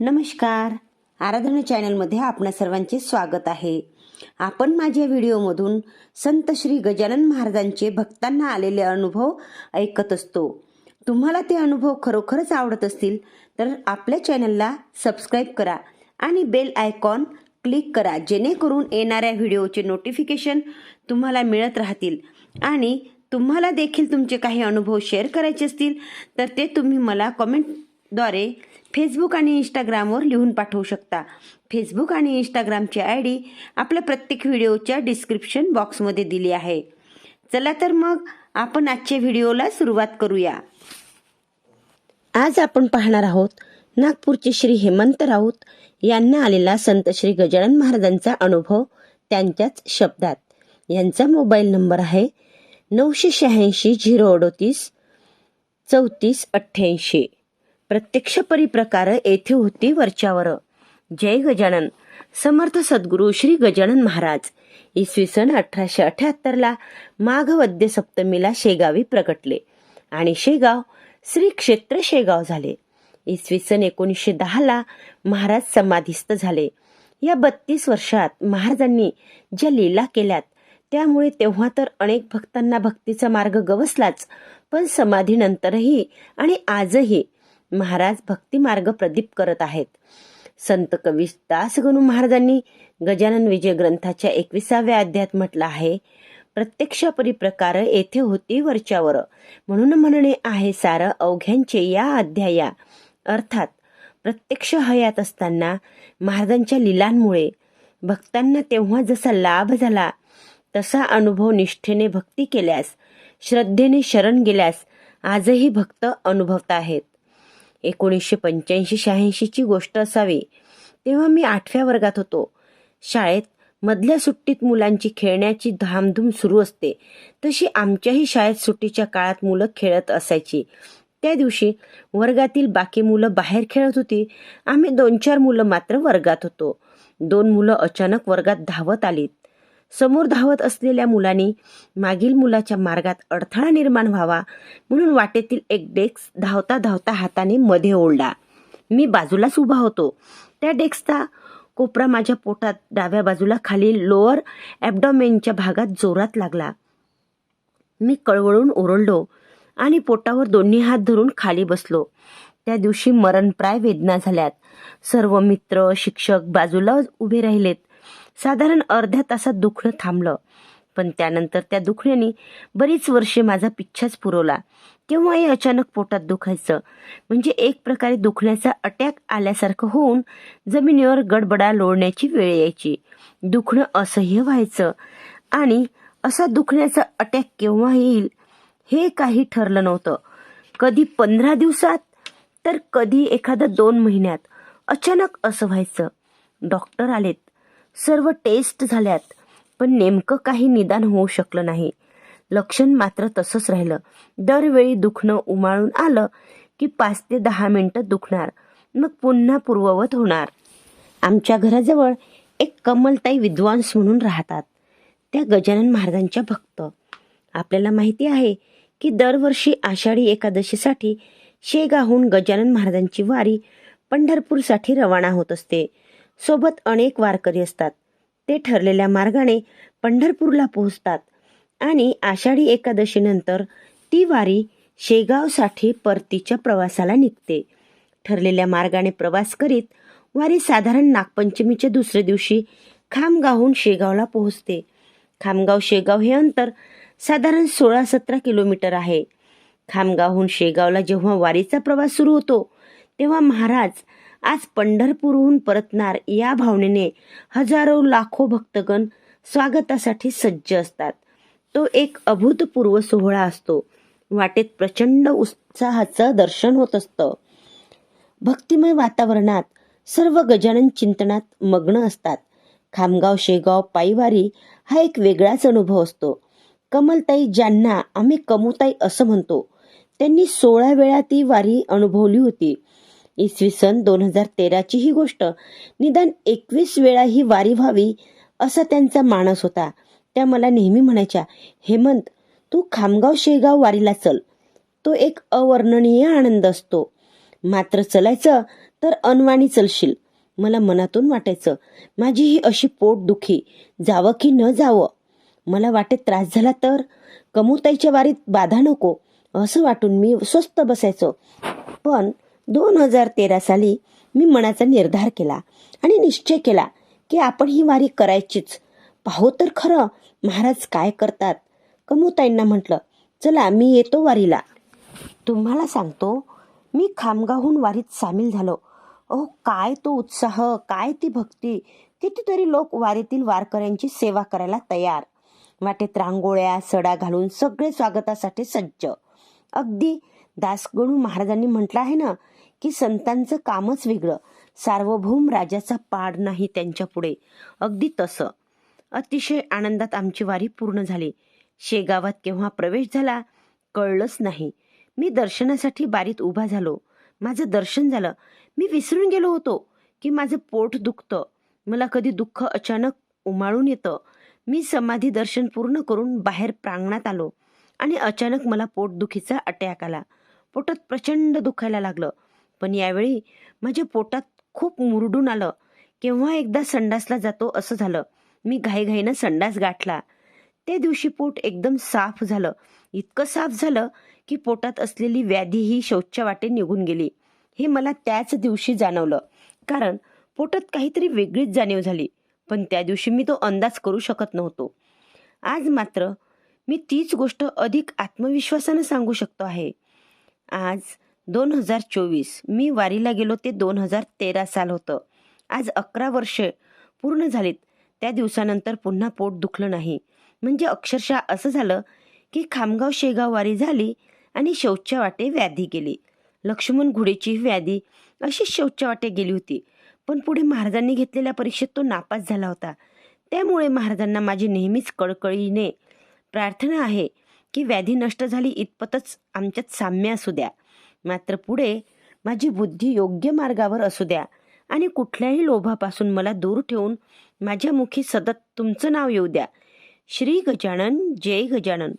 नमस्कार. आराधना चॅनलमध्ये आपणा सर्वांचे स्वागत आहे. आपण माझ्या व्हिडिओमधून संत श्री गजानन महाराजांचे भक्तांना आलेले अनुभव ऐकत असतो. तुम्हाला ते अनुभव खरोखरच आवडत असतील तर आपल्या चॅनलला सबस्क्राईब करा आणि बेल आयकॉन क्लिक करा जेणेकरून येणाऱ्या व्हिडिओचे नोटिफिकेशन तुम्हाला मिळत राहतील. आणि तुम्हाला देखील तुमचे काही अनुभव शेअर करायचे असतील तर ते तुम्ही मला कमेंटद्वारे फेसबुक आणि इंस्टाग्रामवर लिहून पाठवू शकता. फेसबुक आणि इंस्टाग्रामची आय डी आपल्या प्रत्येक व्हिडिओच्या डिस्क्रिप्शन बॉक्समध्ये दिली आहे. चला तर मग आपण आजच्या व्हिडिओला सुरुवात करूया. आज आपण पाहणार आहोत नागपूरचे श्री हेमंत राऊत यांना आलेला संत श्री गजानन महाराजांचा अनुभव त्यांच्याच शब्दात. यांचा मोबाईल नंबर आहे नऊशे शहाऐंशी झिरो अडोतीस चौतीस अठ्ठ्याऐंशी. प्रत्यक्ष परिप्रकार येथे होती वरच्यावर. जय गजानन. समर्थ सद्गुरू श्री गजानन महाराज. इसवी सन अठराशे अठ्याहत्तरला माघ वद्य सप्तमीला शेगावी प्रकटले आणि शेगाव श्री क्षेत्र शेगाव झाले. इसवी सन एकोणीसशे दहाला महाराज समाधीस्थ झाले. या बत्तीस वर्षात महाराजांनी ज्या लीला केल्यात त्यामुळे तेव्हा तर अनेक भक्तांना भक्तीचा मार्ग गवसलाच पण समाधीनंतरही आणि आजही महाराज भक्तिमार्ग प्रदीप करत आहेत. संत कवी दासगणू महाराजांनी गजानन विजय ग्रंथाच्या एकविसाव्या अध्यायात म्हटलं आहे प्रत्यक्ष परिप्रकार येथे होती वरच्यावर. म्हणून म्हणणे आहे सार अवघ्यांचे या अध्याया. अर्थात प्रत्यक्ष हयात असताना महाराजांच्या लिलांमुळे भक्तांना तेव्हा जसा लाभ झाला तसा अनुभव निष्ठेने भक्ती केल्यास श्रद्धेने शरण गेल्यास आजही भक्त अनुभवत आहेत. एकोणीसशे पंच्याऐंशी शहाऐंशीची गोष्ट असावी. तेव्हा मी आठव्या वर्गात होतो. शाळेत मधल्या सुट्टीत मुलांची खेळण्याची धामधूम सुरू असते. तशी आमच्याही शाळेत सुट्टीच्या काळात मुलं खेळत असायची. त्या दिवशी वर्गातील बाकी मुलं बाहेर खेळत होती. आम्ही दोन चार मुलं मात्र वर्गात होतो. दोन मुलं अचानक वर्गात धावत आलीत. समोर धावत असलेल्या मुलाने मागील मुलाच्या मार्गात अडथळा निर्माण व्हावा म्हणून वाटेतील एक डेस्क धावता धावता हाताने मध्ये ओढला. मी बाजूलाच उभा होतो. त्या डेस्कचा कोपरा माझ्या पोटात डाव्या बाजूला खाली लोअर ॲबडॉमेनच्या भागात जोरात लागला. मी कळवळून ओरडलो आणि पोटावर दोन्ही हात धरून खाली बसलो. त्या दिवशी मरणप्राय वेदना झाल्यात. सर्व मित्र शिक्षक बाजूला उभे राहिलेत. साधारण अर्ध्या तासात दुखणं थांबलं. पण त्यानंतर त्या दुखण्याने बरीच वर्षे माझा पिच्छाच पुरवला. केव्हाही अचानक पोटात दुखायचं. म्हणजे एक प्रकारे दुखण्याचा अटॅक आल्यासारखं होऊन जमिनीवर गडबडा लोळण्याची वेळ यायची. दुखणं असह्य व्हायचं. आणि असा दुखण्याचा अटॅक केव्हा येईल हे काही ठरलं नव्हतं. कधी पंधरा दिवसात तर कधी एखाद्या दोन महिन्यात. अचानक असं व्हायचं. डॉक्टर आलेत. सर्व टेस्ट झाल्यात. पण नेमकं काही निदान होऊ शकलं नाही. लक्षण मात्र तसंच राहिलं. दरवेळी दुखणं उमाळून आलं की पाच ते दहा मिनटं दुखणार. मग पुन्हा पूर्ववत होणार. आमच्या घराजवळ एक कमलताई विद्वांस म्हणून राहतात. त्या गजानन महाराजांच्या भक्त. आपल्याला माहिती आहे की दरवर्षी आषाढी एकादशीसाठी शेगाहून गजानन महाराजांची वारी पंढरपूरसाठी रवाना होत असते. सोबत अनेक वारकरी असतात. ते ठरलेल्या मार्गाने पंढरपूरला पोहोचतात आणि आषाढी एकादशीनंतर ती वारी शेगावसाठी परतीच्या प्रवासाला निघते. ठरलेल्या मार्गाने प्रवास करीत वारी साधारण नागपंचमीच्या दुसऱ्या दिवशी खामगावहून शेगावला पोहोचते. खामगाव शेगाव हे अंतर साधारण सोळा सतरा किलोमीटर आहे. खामगावहून शेगावला जेव्हा वारीचा प्रवास सुरू होतो तेव्हा महाराज आज पंढरपूरहून परतणार या भावनेने हजारो लाखो भक्तगण स्वागतासाठी सज्ज असतात. तो एक अभूतपूर्व सोहळा असतो. वाटेत प्रचंड उत्साहाचं दर्शन होत असतं. भक्तिमय वातावरणात सर्व गजानन चिंतनात मग्न असतात. खामगाव शेगाव पायवारी हा एक वेगळाच अनुभव असतो. कमलताई ज्यांना आम्ही कमुताई असं म्हणतो त्यांनी सोळा वेळा ती वारी अनुभवली होती. इसवी सन दोन हजार तेराची ही गोष्ट. निदान एकवीस वेळा ही वारी व्हावी असा त्यांचा मानस होता. त्या मला नेहमी म्हणायच्या हेमंत तू खामगाव शेगाव वारीला चल. तो एक अवर्णनीय आनंद असतो. मात्र चलायचं तर अनवाणी चलशील. मला मनातून वाटायचं माझी ही अशी पोटदुखी जावं की न जावं? मला वाटेत त्रास झाला तर? कमुताईच्या वारीत बाधा नको. असं वाटून मी स्वस्त बसायचो. पण दोन हजार तेरा साली मी मनाचा निर्धार केला आणि निश्चय केला की आपण ही वारी करायचीच. पाहू तर खरं महाराज काय करतात? कमुताईंना म्हटलं चला मी येतो वारीला. तुम्हाला सांगतो मी खामगावहून वारीत सामील झालो. अहो काय तो उत्साह काय ती भक्ती. कितीतरी लोक वारीतील वारकऱ्यांची सेवा करायला तयार. वाटेत रांगोळ्या सडा घालून सगळे स्वागतासाठी सज्ज. अगदी दासगणू महाराजांनी म्हटलं आहे ना की संतांचं कामच वेगळं. सार्वभौम राजाचा पाड नाही त्यांच्या पुढे. अगदी तसं. अतिशय आनंदात आमची वारी पूर्ण झाली. शेगावात केव्हा प्रवेश झाला कळलंच नाही. मी दर्शनासाठी बारीत उभा झालो. माझं दर्शन झालं. मी विसरून गेलो होतो की माझं पोट दुखतं. मला कधी दुःख अचानक उमाळून येतं. मी समाधी दर्शन पूर्ण करून बाहेर प्रांगणात आलो आणि अचानक मला पोटदुखीचा अटॅक आला. पोटात प्रचंड दुखायला लागलं. पण यावेळी माझ्या पोटात खूप मुरडून आलं. केव्हा एकदा संडासला जातो असं झालं. मी घाईघाईनं संडास गाठला. त्या दिवशी पोट एकदम साफ झालं. इतकं साफ झालं की पोटात असलेली व्याधी ही शौचच्या वाटे निघून गेली. हे मला त्याच दिवशी जाणवलं. कारण पोटात काहीतरी वेगळीच जाणीव झाली. पण त्या दिवशी मी तो अंदाज करू शकत नव्हतो. आज मात्र मी तीच गोष्ट अधिक आत्मविश्वासानं सांगू शकतो आहे. आज दोन हजार चोवीस. मी वारीला गेलो ते दोन हजार तेरा साल होतं. आज अकरा वर्षे पूर्ण झालीत. त्या दिवसानंतर पुन्हा पोट दुखलं नाही. म्हणजे अक्षरशः असं झालं की खामगाव शेगाव वारी झाली आणि शौचच्या वाटे व्याधी गेली. लक्ष्मण घुडेची व्याधी अशीच शौचच्या वाटे गेली होती. पण पुढे महाराजांनी घेतलेल्या परीक्षेत तो नापास झाला होता. त्यामुळे महाराजांना माझी नेहमीच कळकळीने प्रार्थना आहे की व्याधी नष्ट झाली इतपतच आमच्यात साम्य असू द्या. मात्र पुढे माझी बुद्धी योग्य मार्गावर असू द्या आणि कुठल्याही लोभापासून मला दूर ठेवून माझ्या मुखी सतत तुमचं नाव येऊ द्या. श्री गजानन जय गजानन.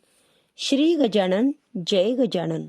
श्री गजानन जय गजानन.